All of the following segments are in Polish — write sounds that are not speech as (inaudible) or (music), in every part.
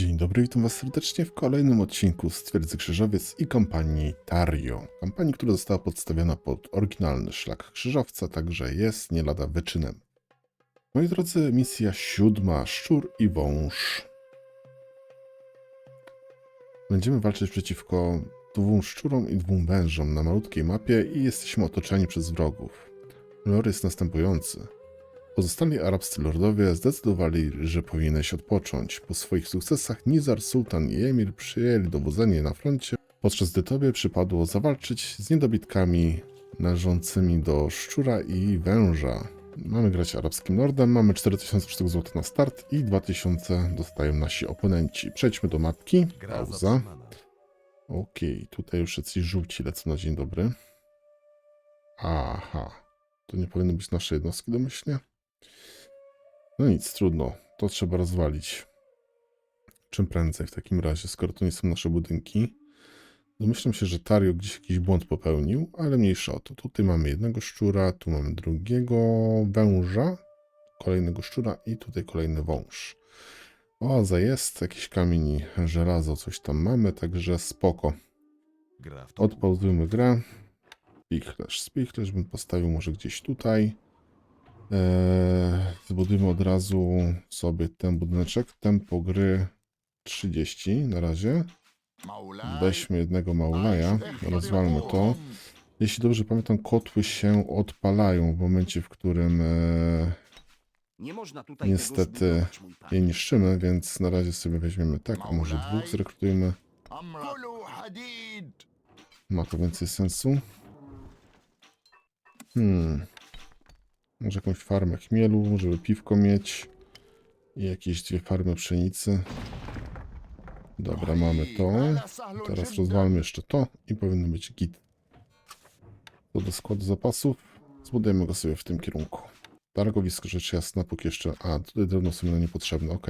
Dzień dobry, witam Was serdecznie w kolejnym odcinku z Twierdzy Krzyżowiec i kompanii Tario. Kampanii, która została podstawiona pod oryginalny szlak krzyżowca, także jest nie lada wyczynem. Moi drodzy, misja siódma, Szczur i Wąż. Będziemy walczyć przeciwko dwóm szczurom i dwóm wężom na malutkiej mapie i jesteśmy otoczeni przez wrogów. Lore jest następujący. Pozostali arabscy lordowie zdecydowali, że powinieneś odpocząć. Po swoich sukcesach Nizar, Sultan i Emir przyjęli dowodzenie na froncie, podczas gdy tobie przypadło zawalczyć z niedobitkami należącymi do szczura i węża. Mamy grać arabskim lordem, mamy 4000 sztuk złota na start i 2000 dostają nasi oponenci. Przejdźmy do mapki. Pauza. Okej, tutaj już jacyś żółci lecą na dzień dobry. Aha, to nie powinny być nasze jednostki domyślnie? No nic, trudno. To trzeba rozwalić. Czym prędzej w takim razie, skoro to nie są nasze budynki. Domyślam się, że Tario gdzieś jakiś błąd popełnił, ale mniejsza o to. Tutaj mamy jednego szczura, tu mamy drugiego węża, kolejnego szczura i tutaj kolejny wąż. Oaza jest, jakiś kamień, żelazo, coś tam mamy, także spoko. Odpauzujmy grę. Spichlerz. Spichlerz bym postawił może gdzieś tutaj. Eee, zbudujmy od razu sobie ten budyneczek. Tempo gry 30 na razie. Weźmy jednego Maulaja, rozwalmy to. Jeśli dobrze pamiętam, kotły się odpalają w momencie, w którym e, Nie można tutaj niestety je niszczymy, więc na razie sobie weźmiemy tak, a może dwóch zrekrutujmy. Ma to więcej sensu. Hmm. Może jakąś farmę chmielu, żeby piwko mieć. I jakieś dwie farmy pszenicy. Dobra, mamy to. Teraz rozwalmy jeszcze to i powinno być git. Co do składu zapasów, zbudujemy go sobie w tym kierunku. Targowisko rzecz jasna, póki jeszcze... A, tutaj drewno sobie niepotrzebne, ok.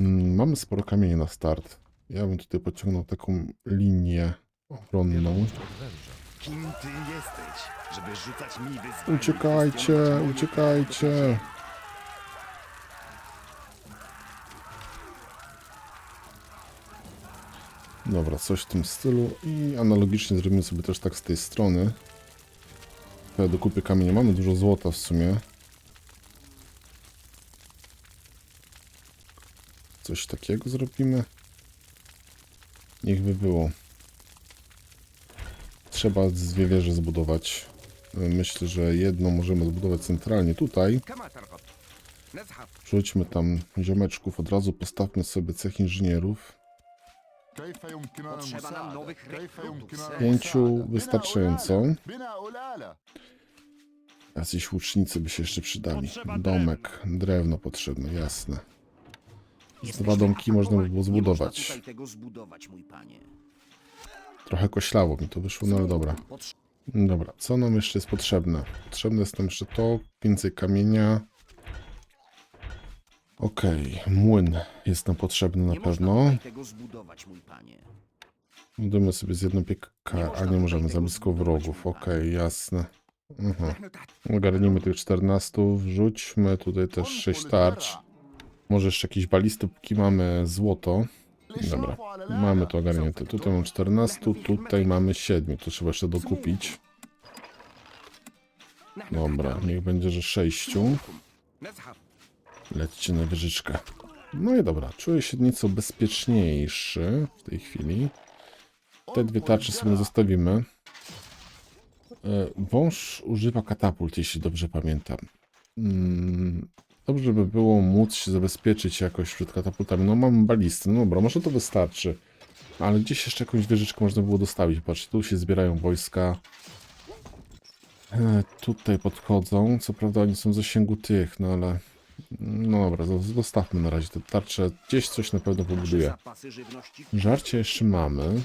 Mm, mamy sporo kamieni na start. Ja bym tutaj pociągnął taką linię obronną. Kim ty jesteś, żeby rzucać mi wyzwania? Uciekajcie, uciekajcie. Dobra, coś w tym stylu i analogicznie zrobimy sobie też tak z tej strony. Ja dokupię kamienie, mamy dużo złota w sumie. Coś takiego zrobimy. Niech by było trzeba dwie wieże zbudować. E, myślę, że jedną możemy zbudować centralnie tutaj. Rzućmy tam ziomeczków, od razu postawmy sobie cech inżynierów. Pięciu wystarczająco. Jacyś łucznicy by się jeszcze przydali. Domek, drewno potrzebne, jasne. Z dwa domki można by było zbudować. Trochę koślawo mi to wyszło, no ale dobra. Dobra, co nam jeszcze jest potrzebne? Potrzebne jest nam jeszcze to, więcej kamienia. Okej, okay, młyn jest nam potrzebny na pewno. Budujemy sobie z jedną piekarnią, a nie możemy zabić wrogów. Okej, okay, jasne. Aha. Ogarnijmy tych 14, wrzućmy tutaj też 6 tarcz. Może jeszcze jakieś balistówki mamy złoto. Dobra, mamy to ogarnięte. Tutaj mam 14, tutaj mamy 7. To trzeba jeszcze dokupić. Dobra, niech będzie, że 6. Lećcie na wieżyczkę. No i dobra, czuję się nieco bezpieczniejszy w tej chwili. Te dwie tarcze sobie zostawimy. E, wąż używa katapult, jeśli dobrze pamiętam. Mm, Dobrze by było móc się zabezpieczyć jakoś przed katapultami. No mam balisty, no dobra, może to wystarczy. Ale gdzieś jeszcze jakąś wieżyczkę można było dostawić. Patrz, tu się zbierają wojska. E, Tutaj podchodzą. Co prawda oni są w zasięgu tych, no ale... No dobra, zo- zostawmy na razie te tarcze. Gdzieś coś na pewno pobuduje. Żarcie jeszcze mamy.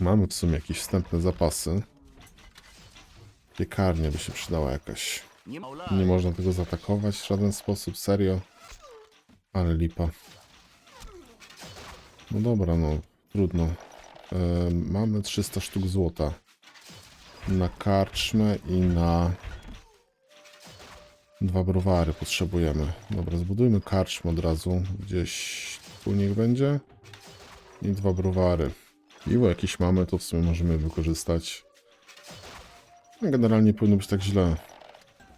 Mamy w sumie jakieś wstępne zapasy. Piekarnia by się przydała jakaś. Nie można tego zaatakować w żaden sposób, serio. Ale lipa. No dobra, no trudno. E, mamy 300 sztuk złota. Na karczmę i na Dwa browary potrzebujemy. Dobra, zbudujmy karczmę od razu. Gdzieś tu niech będzie. I dwa browary. Piwo jakieś mamy, to w sumie możemy wykorzystać. Generalnie nie powinno być tak źle.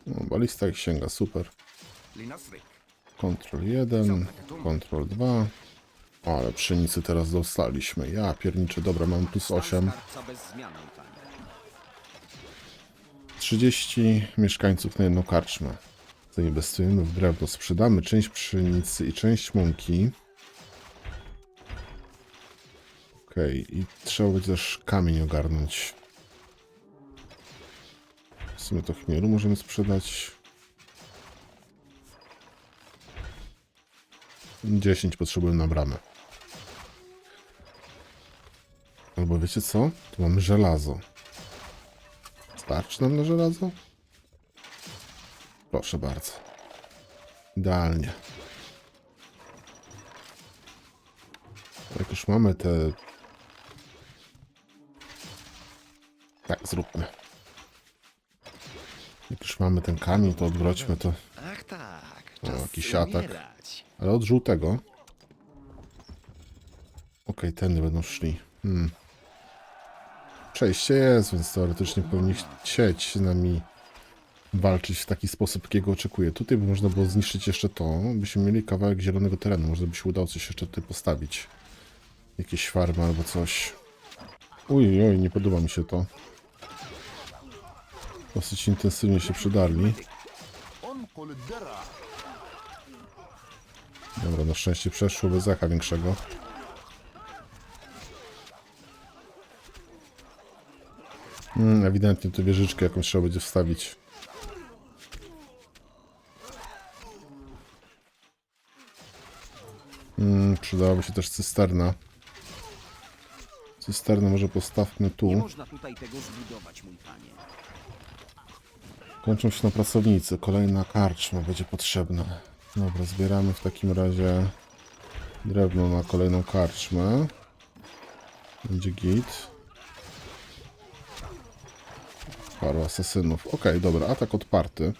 No, balista ich sięga, super. Ctrl 1, Ctrl 2. Ale pszenicy teraz dostaliśmy. Ja pierniczę, dobra, mam plus 8. Skarbca bez zmian, mój panie. 30 mieszkańców na jedną karczmę. Zainwestujemy w drewno, sprzedamy część pszenicy i część mąki. Okej, i trzeba będzie też kamień ogarnąć. Sumie to chmielu możemy sprzedać. 10 potrzebuję na bramę. Albo wiecie co? Tu mamy żelazo. Starczy nam na żelazo? Proszę bardzo. Idealnie. Jak już mamy te... Tak, zróbmy. Jak już mamy ten kamień, to odwróćmy to. Ach tak, O, czas jakiś atak. umierać. Ale od żółtego. Okej, tędy będą szli. Hmm. Przejście jest, więc teoretycznie powinni chcieć z nami walczyć w taki sposób, jakiego oczekuję. Tutaj by można było zniszczyć jeszcze to, byśmy mieli kawałek zielonego terenu. Może by się udało coś jeszcze tutaj postawić. Jakieś farmy albo coś. Uj, oj, nie podoba mi się to. Dosyć intensywnie się przydarli. Dobra, na szczęście przeszło bez zaka większego. Hmm, ewidentnie tu wieżyczkę jakąś trzeba będzie wstawić. Hmm, przydałaby się też cysterna. Cysternę może postawmy tu. Nie można tutaj tego zbudować, mój panie. Kończą się na pracownicy. Kolejna karczma będzie potrzebna. Dobra, zbieramy w takim razie drewno na kolejną karczmę. Będzie git. Paru asesynów. Okej, dobra, atak odparty.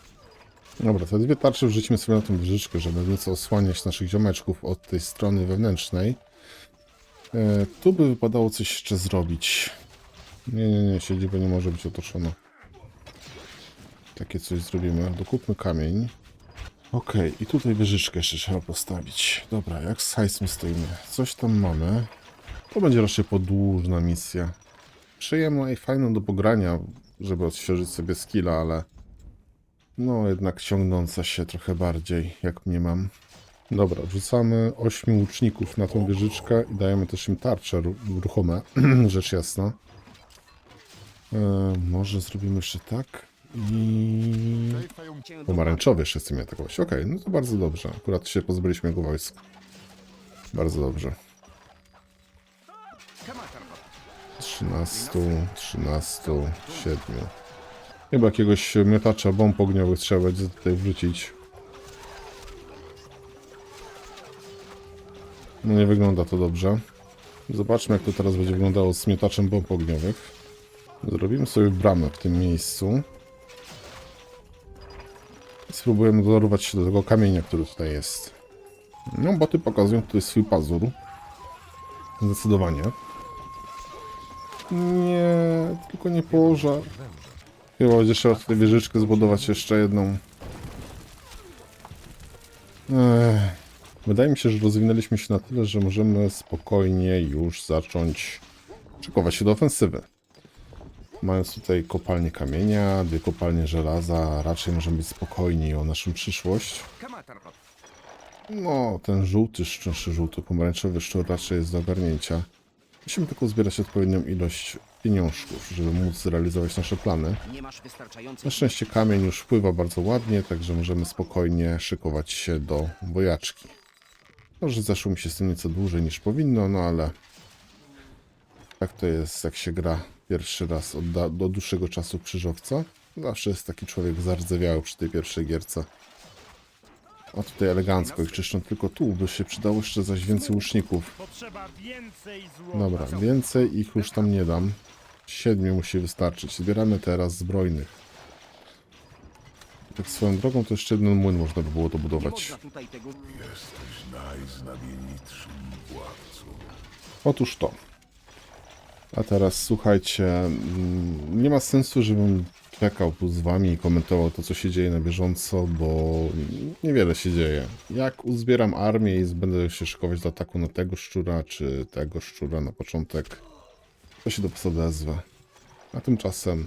Dobra, te dwie tarcze wrzucimy sobie na tą wieżyczkę, żeby nieco osłaniać naszych ziomeczków od tej strony wewnętrznej. E, tu by wypadało coś jeszcze zrobić. Nie, nie, nie, siedziba nie może być otoczona. Takie coś zrobimy. Dokupmy kamień. Okej, i tutaj wieżyczkę jeszcze trzeba postawić. Dobra, jak z hajsem stoimy? Coś tam mamy. To będzie raczej podłużna misja. Przyjemna i fajna do pogrania, żeby odświeżyć sobie skilla, ale no jednak ciągnąca się trochę bardziej, jak mnie mam. Dobra, wrzucamy ośmiu łuczników na tą wieżyczkę i dajemy też im tarcze ru- ruchome, (clears throat) rzecz jasna. E, może zrobimy jeszcze tak i pomarańczowy wszyscy mi atakować. Okej, okay, no to bardzo dobrze. Akurat się pozbyliśmy jego wojsk. Bardzo dobrze. 13, 13, 7. Chyba jakiegoś miotacza bomb ogniowych trzeba będzie tutaj wrzucić. No nie wygląda to dobrze. Zobaczmy jak to teraz będzie wyglądało z miotaczem bomb ogniowych. Zrobimy sobie bramę w tym miejscu. Spróbujemy dorwać się do tego kamienia, który tutaj jest. No, boty pokazują tutaj swój pazur. Zdecydowanie. Nie, tylko nie położę. Chyba będzie trzeba tutaj wieżyczkę zbudować jeszcze jedną. Ech. Wydaje mi się, że rozwinęliśmy się na tyle, że możemy spokojnie już zacząć szykować się do ofensywy. Mając tutaj kopalnię kamienia, dwie kopalnie żelaza, raczej możemy być spokojni o naszą przyszłość. No, ten żółty szczur, czy żółty pomarańczowy szczur raczej jest do ogarnięcia. Musimy tylko zbierać odpowiednią ilość pieniążków, żeby móc zrealizować nasze plany. Na szczęście kamień już wpływa bardzo ładnie, także możemy spokojnie szykować się do bojaczki. Może zeszło mi się z tym nieco dłużej niż powinno, no ale tak to jest, jak się gra pierwszy raz od, da- do dłuższego czasu krzyżowca. Zawsze jest taki człowiek zardzewiały przy tej pierwszej gierce. A tutaj elegancko ich czyszczą, tylko tu by się przydało jeszcze zaś więcej łuczników. Dobra, więcej ich już tam nie dam. Siedmiu musi wystarczyć. Zbieramy teraz zbrojnych. Tak swoją drogą to jeszcze jeden młyn można by było dobudować. można tutaj tego... Otóż to. A teraz słuchajcie, mm, nie ma sensu, żebym czekał tu z wami i komentował to, co się dzieje na bieżąco, bo niewiele się dzieje. Jak uzbieram armię i będę się szykować do ataku na tego szczura, czy tego szczura na początek, to się do was odezwę. A tymczasem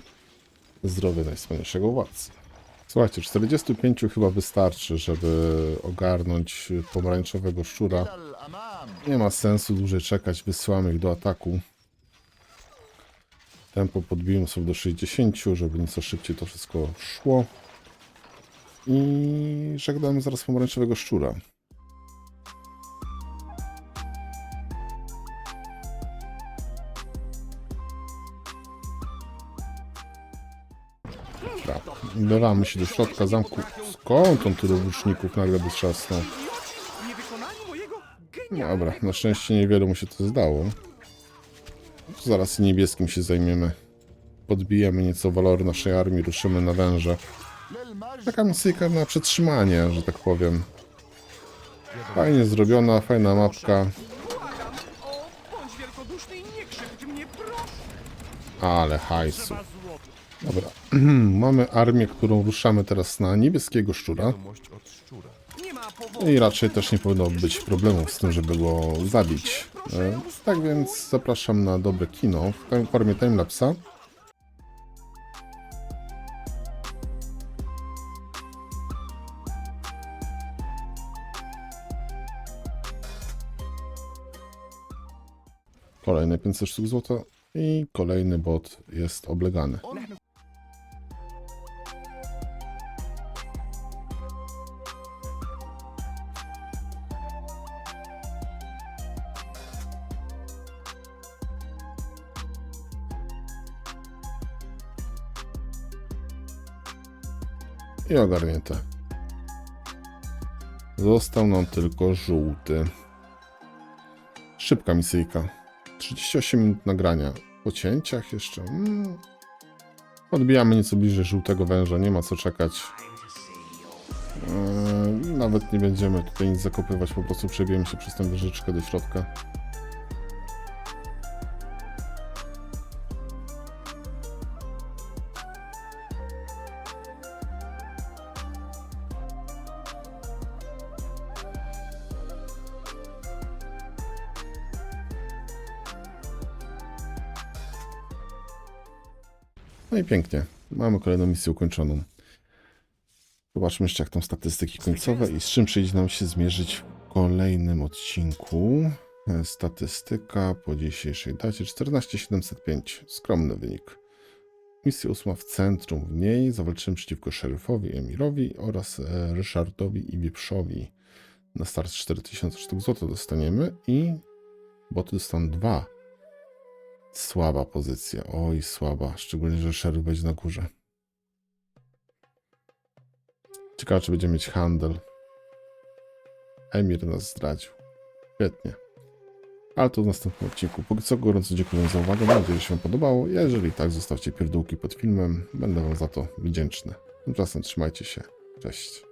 zdrowie najwspanialszego władcy. Słuchajcie, 45 chyba wystarczy, żeby ogarnąć pomarańczowego szczura. Nie ma sensu dłużej czekać, wysyłamy ich do ataku. Tempo podbijmy sobie do 60, żeby nieco szybciej to wszystko szło. I żegnamy zaraz pomarańczowego szczura. Dobra, Dolamy się do środka zamku. Skąd on tylu łuczników nagle wykonali mojego Dobra, na szczęście niewiele mu się to zdało. Zaraz niebieskim się zajmiemy. Podbijemy nieco walor naszej armii, ruszymy na węże. Taka misyjka na przetrzymanie, że tak powiem. Fajnie zrobiona, fajna mapka. Ale hajsu. Dobra, (clears throat) mamy armię, którą ruszamy teraz na niebieskiego szczura. I raczej też nie powinno być problemów z tym, żeby go zabić. E, Tak więc zapraszam na dobre kino w formie timelapsa. Kolejne 500 sztuk złota i kolejny bot jest oblegany. I ogarnięte. Został nam tylko żółty. Szybka misyjka. 38 minut nagrania. Po cięciach jeszcze. Mm. Odbijamy nieco bliżej żółtego węża, nie ma co czekać. Eee, nawet nie będziemy tutaj nic zakopywać, po prostu przebijemy się przez tę wieżyczkę do środka. No i pięknie. Mamy kolejną misję ukończoną. Zobaczmy jeszcze jak tam statystyki końcowe i z czym przyjdzie nam się zmierzyć w kolejnym odcinku. E, Statystyka po dzisiejszej dacie 14705. Skromny wynik. Misja ósma w centrum. W niej zawalczymy przeciwko szeryfowi Emirowi oraz e, Ryszardowi i Wieprzowi. Na start 4000 sztuk złota dostaniemy i boty dostaną dwa. Słaba pozycja. Oj, słaba. Szczególnie, że szeryf będzie na górze. Ciekawe, czy będziemy mieć handel. Emir nas zdradził. Świetnie. Ale to w następnym odcinku. Póki co gorąco dziękuję za uwagę. Mam nadzieję, że się podobało. Jeżeli tak, zostawcie pierdółki pod filmem. Będę Wam za to wdzięczny. Tymczasem trzymajcie się. Cześć.